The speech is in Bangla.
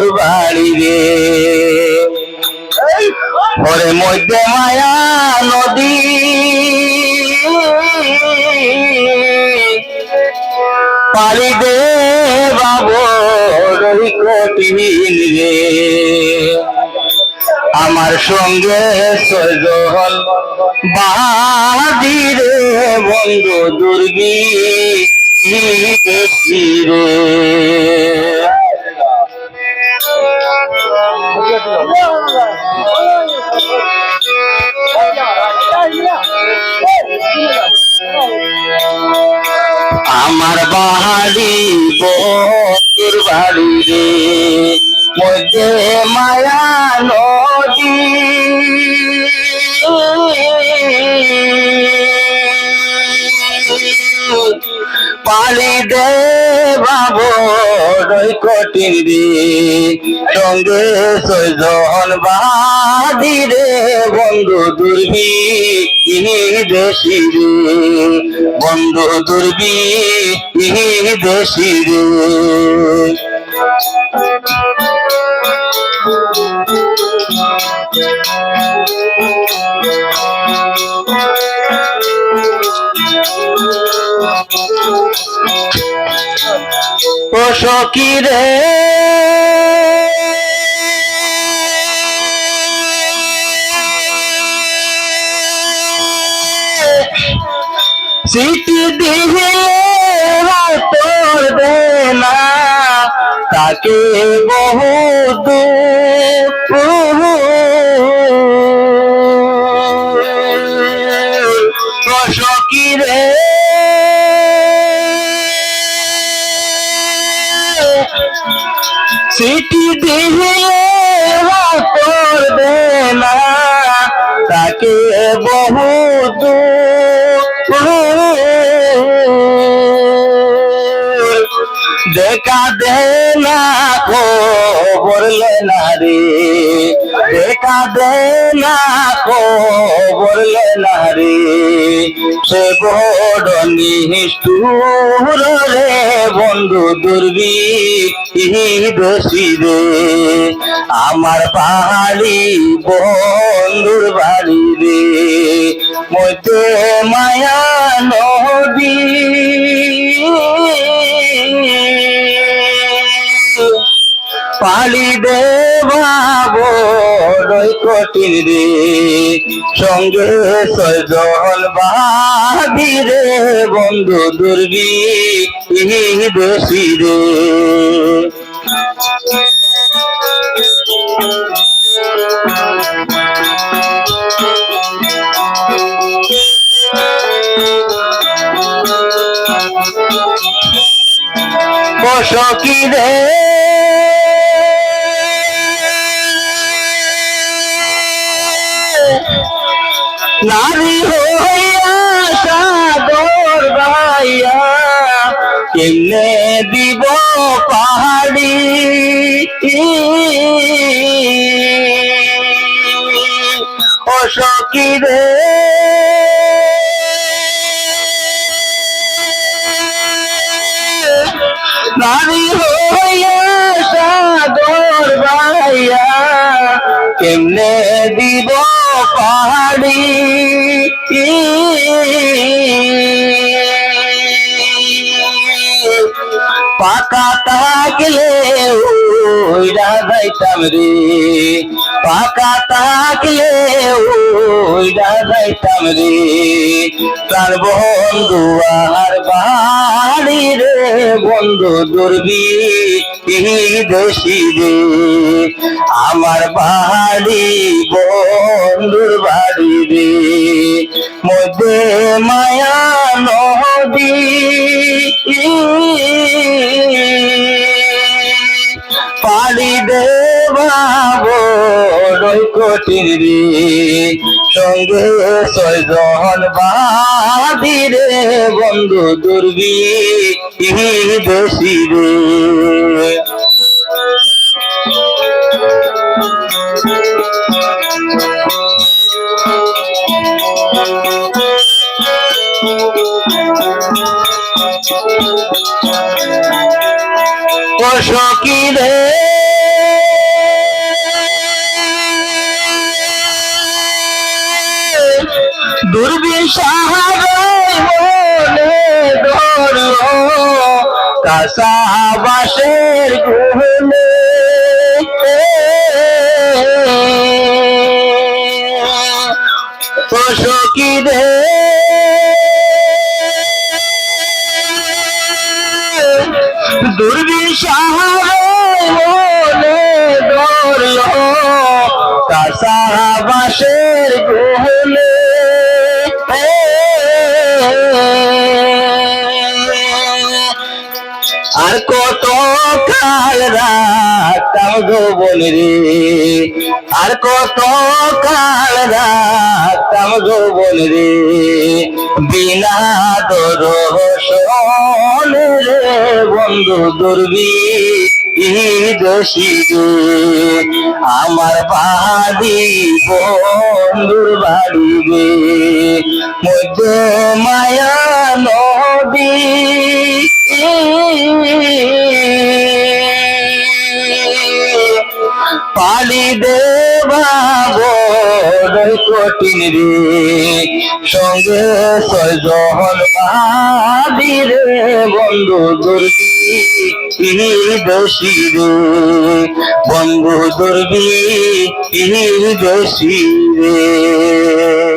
বাড়ি রে। ওরে মধ্যে মায়া নদী। পালি দে বাবু রে। আমার সঙ্গে সজল বাদি রে, বন্ধু দুর্গি রে। আমার বাড়ি বন্ধুর বাড়ি রে মধ্যে মায়া নদী পালি দে বাবু রই কঠিন রে সঙ্গে সজন বাদি রে বন্ধু দুর্বি দেশি রে বন্ধু দুর্বি দেশি রে ও সখী রে। সিটি দিলে তোর দেনা তাকে বহু সখী সিটি দিলে করবে না। তাকে বহু দেখা। দে না খবর রে। দেখা দে না খবর না রে, সে বড় নিষ্ঠুর রে বন্ধু দুর্বি দোষী রে। আমার বাড়ি, বন্ধুর বাড়ি রে মধ্যে মায়া নদী। পালি দে বাবু রই কঠিন রে। সঙ্গে সজল বাদি রে বন্ধু দুর্বি দেশি রে সখী রে? নারী হইয়া সাগর ভাইয়া কেমনে দিব পাহাড়ি? ও রে। নারী হইয়া সাগর ভাইয়া কেমনে দিব পাহাড়ি পাকা তাকলে ওইরা যাইতাম রে। পাকা তাকলে ওইরা যাইতাম রে। তার বন্ধু আর বাড়ি রে, বন্ধু দুর্বি দেশি রে। আমার বাড়ি, বন্ধুর বাড়ি রে। মধ্যে মায়া রই কঠিন রে সঙ্গে ছয়জন বাদি রে বন্ধু দুর্বি দেশি রে সাহারে মনে ধরো কাঁচা বাসের গুহলে সখী রে দুর্বিষারে ধরল কাঁচা বাসের গোহলে কাল আর কত কাল রাখতাম গোবন রে বিনা দর্শন রে বন্ধু দুর্বি আমার বাড়ি, বন্ধুর বাড়ি রে। মধ্য মায়া নদী পালি দেবা বড় কঠিন রে। সঙ্গে ছয়জন বাদি রে বন্ধু দুর্বি দোষী রে। বন্ধু দুর্বি দোষী রে।